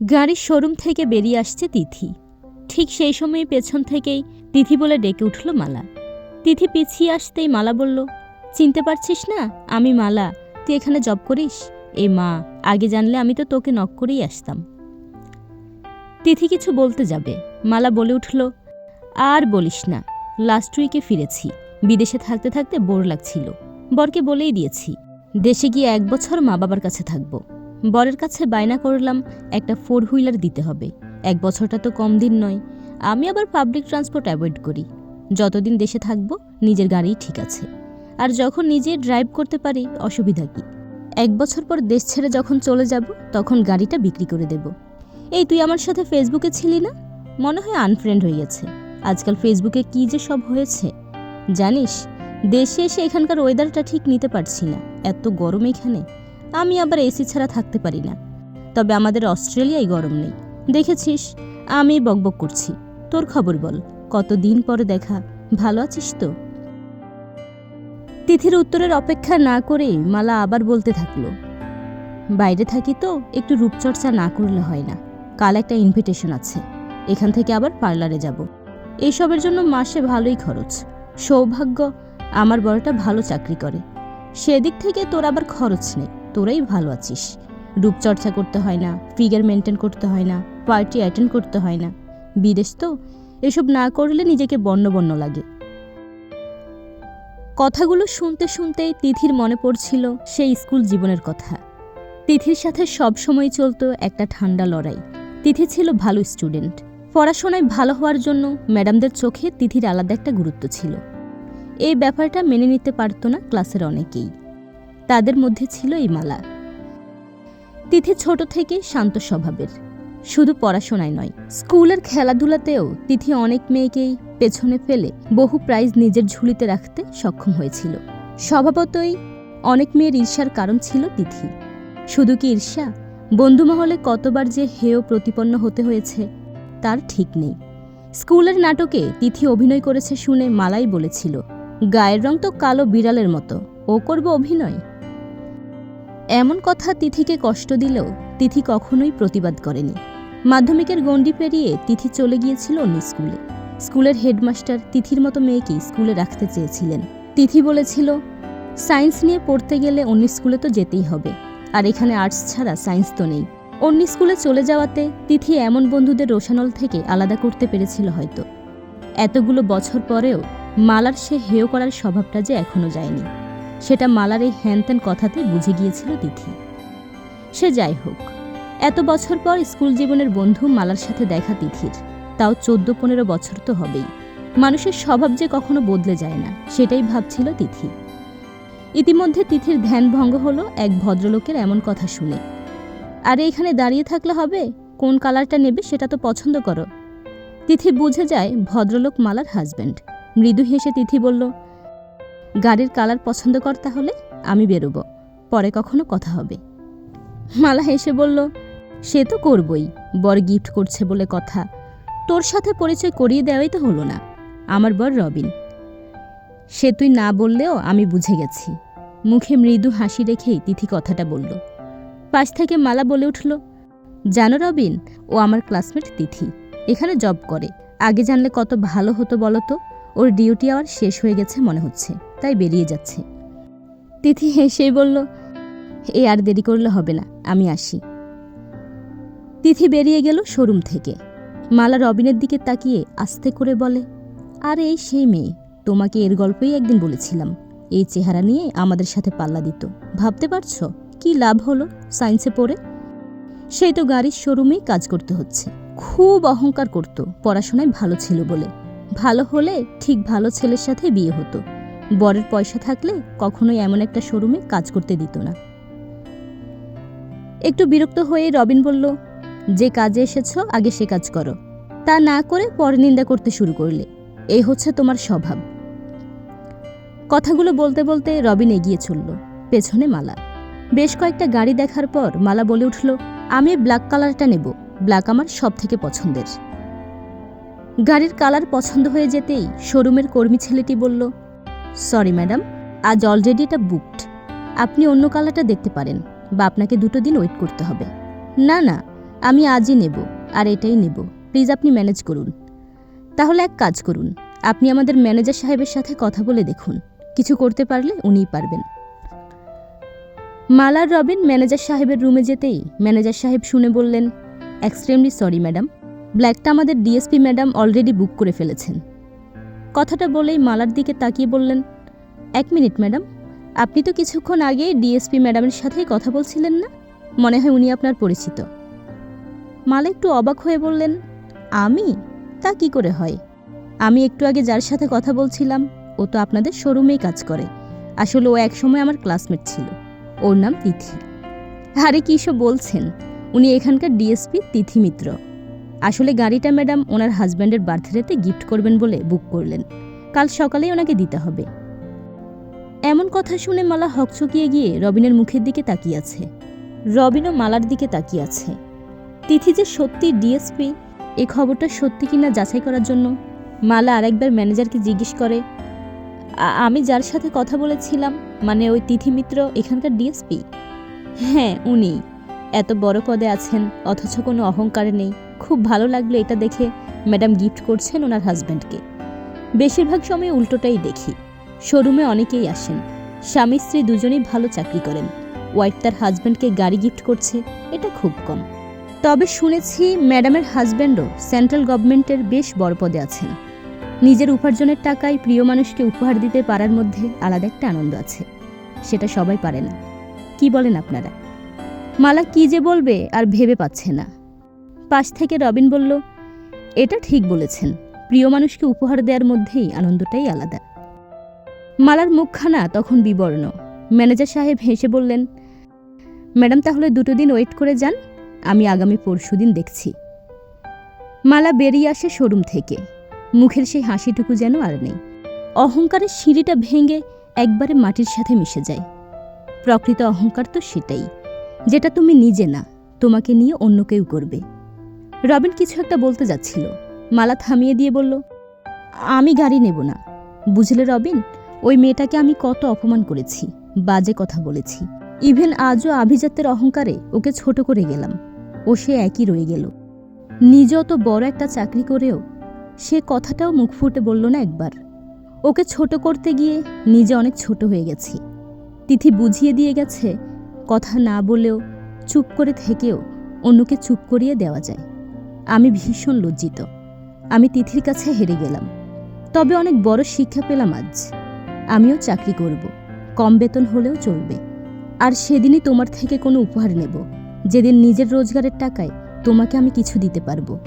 গাড়ির শোরুম থেকে বেরিয়ে আসছে তিথি। ঠিক সেই সময় পেছন থেকেই তিথি বলে ডেকে উঠল মালা। তিথি পিছিয়ে আসতেই মালা বলল, চিনতে পারছিস না? আমি মালা, তুই এখানে জব করিস? এ মা, আগে জানলে আমি তো তোকে নক করেই আসতাম। তিথি কিছু বলতে যাবে। মালা বলে উঠল, আর বলিস না লাস্ট উইকে ফিরেছি। বিদেশে থাকতে থাকতে বোর লাগছিল। বরকে বলেই দিয়েছি, দেশে গিয়ে এক বছর মা বাবার কাছে থাকব। বরের কাছে বায়না করলাম, একটা ফোর হুইলার দিতে হবে। এক বছরটা তো কম দিন নয়। আমি আবার পাবলিক ট্রান্সপোর্ট অ্যাভয়েড করি। যতদিন দেশে থাকব, নিজের গাড়িই ঠিক আছে। আর যখন নিজে ড্রাইভ করতে পারি, অসুবিধা কি? এক বছর পর দেশ ছেড়ে যখন চলে যাব, তখন গাড়িটা বিক্রি করে দেব। এই তুই আমার সাথে ফেসবুকে ছিলি না? মনে হয় আনফ্রেন্ড হয়ে গেছে। আজকাল ফেসবুকে কি যে সব হয়েছে? জানিস, দেশে এসে এখানকার ওয়েদারটা ঠিক নিতে পারছি না। এত গরম এখানে। আমি আবার এসি ছাড়া থাকতে পারি না। তবে আমাদের অস্ট্রেলিয়ায় গরম নেই। দেখেছিস? আমি বকবক করছি। তোর খবর বল, কতদিন পরে দেখা? ভালো আছিস তো? তিথির উত্তরের অপেক্ষা না করে মালা আবার বলতে থাকল, বাইরে থাকি তো, একটু রূপচর্চা না করলে হয় না। কাল একটা ইনভিটেশন আছে। এখান থেকে আবার পার্লারে যাব। এইসবের জন্য মাসে ভালোই খরচ। সৌভাগ্য, আমার বড়টা ভালো চাকরি করে। সেদিক থেকে তোর আবার খরচ নেই। তোরাই ভালো আছিস। রূপচর্চা করতে হয় না, ফিগার মেনটেন করতে হয় না, পার্টি অ্যাটেন্ড করতে হয় না। বিদেশ তো, এসব না করলে নিজেকে বন্য বন্য লাগে। কথাগুলো শুনতে শুনতে তিথির মনে পড়ছিল সেই স্কুল জীবনের কথা। তিথির সাথে সবসময় চলতো একটা ঠান্ডা লড়াই। তিথি ছিল ভালো স্টুডেন্ট। পড়াশোনায় ভালো হওয়ার জন্য ম্যাডামদের চোখে তিথির আলাদা একটা গুরুত্ব ছিল। এই ব্যাপারটা মেনে নিতে পারত না ক্লাসের অনেকেই। তাদের মধ্যে ছিল এই মালা। তিথি ছোট থেকে শান্ত স্বভাবের। শুধু পড়াশোনায় নয়, স্কুলের খেলাধুলাতেও তিথি অনেক মেয়েকেই পেছনে ফেলে বহু প্রাইজ নিজের ঝুলিতে রাখতে সক্ষম হয়েছিল। স্বভাবতই অনেক মেয়ের ঈর্ষার কারণ ছিল তিথি। শুধু কি ঈর্ষা? বন্ধুমহলে কতবার যে হেয় প্রতিপন্ন হতে হয়েছে, তার ঠিক নেই। স্কুলের নাটকে তিথি অভিনয় করেছে শুনে মালাই বলেছিল, গায়ের রং তো কালো বিড়ালের মতো, ও করবে অভিনয়? এমন কথা তিথিকে কষ্ট দিলেও তিথি কখনোই প্রতিবাদ করেনি। মাধ্যমিকের গণ্ডি পেরিয়ে তিথি চলে গিয়েছিল অন্য স্কুলে। স্কুলের হেডমাস্টার তিথির মতো মেয়েকেই স্কুলে রাখতে চেয়েছিলেন। তিথি বলেছিল, সায়েন্স নিয়ে পড়তে গেলে অন্য স্কুলে তো যেতেই হবে, আর এখানে আর্টস ছাড়া সায়েন্স তো নেই। অন্য স্কুলে চলে যাওয়াতে তিথি এমন বন্ধুদের রোশানল থেকে আলাদা করতে পেরেছিল হয়তো। এতগুলো বছর পরেও মালার সে হেয় করার স্বভাবটা যে এখনও যায়নি। সেটা মালার এই হ্যানত্যান কথাতে বুঝে গিয়েছিল তিথি। সে যাই হোক, এত বছর পর স্কুল জীবনের বন্ধু মালার সাথে দেখা তিথির। তাও চোদ্দ পনেরো বছর তো হবেই। মানুষের স্বভাব যে কখনো বদলে যায় না, সেটাই ভাবছিল তিথি। ইতিমধ্যে তিথির ধ্যান ভঙ্গ হলো এক ভদ্রলোকের এমন কথা শুনে। আরে এখানে দাঁড়িয়ে থাকলে হবে? কোন কালারটা নেবে সেটা তো পছন্দ করো। তিথি বুঝে যায় ভদ্রলোক মালার হাজব্যান্ড মৃদু হেসে তিথি বলল গাড়ির কালার পছন্দ কর তাহলে, আমি বেরোবো। পরে কখনো কথা হবে। মালা হেসে বলল, সে তো করবই, বর গিফট করছে বলে কথা। তোর সাথে পরিচয় করিয়ে দেওয়াই তো হলো না। আমার বর রবিন। সে তুই না বললেও আমি বুঝে গেছি। মুখে মৃদু হাসি রেখেই তিথি কথাটা বলল। পাশ থেকে মালা বলে উঠল, জানো রবিন, ও আমার ক্লাসমেট তিথি। এখানে জব করে। আগে জানলে কত ভালো হতো বলো তো? ওর ডিউটি আওয়ার শেষ হয়ে গেছে মনে হচ্ছে, তাই বেরিয়ে যাচ্ছে। তিথি হেসেই বলল, এ আর দেরি করলে হবে না, আমি আসি। তিথি বেরিয়ে গেল শোরুম থেকে। মালা রবিনের দিকে তাকিয়ে আস্তে করে বলে, আরে, এই সেই মেয়ে, তোমাকে এর গল্পই একদিন বলেছিলাম। এই চেহারা নিয়ে আমাদের সাথে পাল্লা দিত। ভাবতে পারছ? কি লাভ হলো সায়েন্সে পড়ে? সেই তো গাড়ির শোরুমেই কাজ করতে হচ্ছে। খুব অহংকার করত, পড়াশোনায় ভালো ছিল বলে। ভালো হলে ঠিক ভালো ছেলের সাথে বিয়ে হতো। বরের পয়সা থাকলে কখনোই এমন একটা শোরুমে কাজ করতে দিত না। একটু বিরক্ত হয়ে রবিন বলল, যে কাজে এসেছ, আগে সে কাজ করো। তা না করে পরে নিন্দা করতে শুরু করলে। এই হচ্ছে তোমার স্বভাব। কথাগুলো বলতে বলতে রবিন এগিয়ে চলল, পেছনে মালা। বেশ কয়েকটা গাড়ি দেখার পর মালা বলে উঠল, আমি ব্ল্যাক কালারটা নেব। ব্ল্যাক আমার সব থেকে পছন্দের। গাড়ির কালার পছন্দ হয়ে যেতেই শোরুমের কর্মী ছেলেটি বলল, সরি, ম্যাডাম, আজ অলরেডি এটা বুকড আপনি অন্য কালারটা দেখতে পারেন বা আপনাকে দুটো দিন ওয়েট করতে হবে। না না, আমি আজই নেব আর এটাই নেব। প্লিজ আপনি ম্যানেজ করুন। তাহলে এক কাজ করুন, আপনি আমাদের ম্যানেজার সাহেবের সাথে কথা বলে দেখুন, কিছু করতে পারলে উনিই পারবেন। মালার রবিন ম্যানেজার সাহেবের রুমে যেতেই ম্যানেজার সাহেব শুনে বললেন এক্সট্রিমলি সরি ম্যাডাম ব্ল্যাকটা আমাদের ডিএসপি ম্যাডাম অলরেডি বুক করে ফেলেছেন। কথাটা বলেই মালার দিকে তাকিয়ে বললেন, এক মিনিট ম্যাডাম, আপনি তো কিছুক্ষণ আগে ডিএসপি ম্যাডামের সাথেই কথা বলছিলেন না? মনে হয় উনি আপনার পরিচিত। মালা একটু অবাক হয়ে বললেন, আমি? তা কি করে হয়? আমি একটু আগে যার সাথে কথা বলছিলাম, ও তো আপনাদের শোরুমেই কাজ করে। আসলে ও একসময় আমার ক্লাসমেট ছিল। ওর নাম তিথি। আরে, কী সব বলছেন? উনি এখানকার ডিএসপি তিথি মিত্র আসলে গাড়িটা ম্যাডাম ওনার হাজব্যান্ডের বার্থডেতে গিফট করবেন বলে বুক করলেন। কাল সকালেই ওনাকে দিতে হবে। এমন কথা শুনে মালা হকচকিয়ে গিয়ে রবিনের মুখের দিকে তাকিয়ে আছে। রবিনও মালার দিকে তাকিয়ে আছে। তিথি যে সত্যি ডিএসপি, এ খবরটা সত্যি কিনা যাচাই করার জন্য মালা আরেকবার ম্যানেজারকে জিজ্ঞেস করে আমি যার সাথে কথা বলেছিলাম মানে ওই তিথি মিত্র এখানকার ডিএসপি? হ্যাঁ উনি। এত বড় পদে আছেন, অথচ কোনো অহংকারে নেই। খুব ভালো লাগল এটা দেখে ম্যাডাম গিফট করছেন ওনার হাজব্যান্ডকে। বেশিরভাগ সময় উল্টোটাই দেখি। শোরুমে অনেকেই আসেন। স্বামী স্ত্রী দুজনেই ভালো চাকরি করেন। ওয়াইফ তার হাজব্যান্ডকে গাড়ি গিফট করছে, এটা খুব কম। তবে শুনেছি ম্যাডামের হাজব্যান্ডও সেন্ট্রাল গভর্নমেন্টের বেশ বড় পদে আছেন। নিজের উপার্জনের টাকায় প্রিয় মানুষকে উপহার দিতে পারার মধ্যে আলাদা একটা আনন্দ আছে। সেটা সবাই পারে না। কি বলেন আপনারা? মালা কি যে বলবে আর ভেবে পাচ্ছে না। পাশ থেকে রবিন বলল, এটা ঠিক বলেছেন। প্রিয় মানুষকে উপহার দেওয়ার মধ্যেই আনন্দটাই আলাদা। মালার মুখখানা তখন বিবর্ণ। ম্যানেজার সাহেব হেসে বললেন, ম্যাডাম, তাহলে দুটো দিন ওয়েট করে যান। আমি আগামী পরশু দিন দেখছি। মালা বেরিয়ে আসে শোরুম থেকে। মুখের সেই হাসিটুকু যেন আর নেই। অহংকারের সিঁড়িটা ভেঙে একবারে মাটির সাথে মিশে যায়। প্রকৃত অহংকার তো সেটাই। যেটা তুমি নিজে না, তোমাকে নিয়ে অন্য কেউ করবে। রবিন কিছু একটা বলতে যাচ্ছিল। মালা থামিয়ে দিয়ে বলল, আমি গাড়ি নেব না। বুঝলে রবিন, ওই মেয়েটাকে আমি কত অপমান করেছি, বাজে কথা বলেছি। ইভেন আজও আভিজাত্যের অহংকারে ওকে ছোট করে গেলাম। ও সে একই রয়ে গেল। নিজেও অত বড় একটা চাকরি করেও সে কথাটাও মুখ ফুটে বলল না একবার। ওকে ছোট করতে গিয়ে নিজে অনেক ছোট হয়ে গেছি। তিথি বুঝিয়ে দিয়ে গেছে, কথা না বলেও চুপ করে থেকেও অন্যকে চুপ করিয়ে দেওয়া যায়। আমি ভীষণ লজ্জিত। আমি তিথির কাছে হেরে গেলাম। তবে অনেক বড় শিক্ষা পেলাম আজ। আমিও চাকরি করব। কম বেতন হলেও চলবে। আর সেদিনই তোমার থেকে কোনো উপহার নেব। যেদিন নিজের রোজগারের টাকায় তোমাকে আমি কিছু দিতে পারব।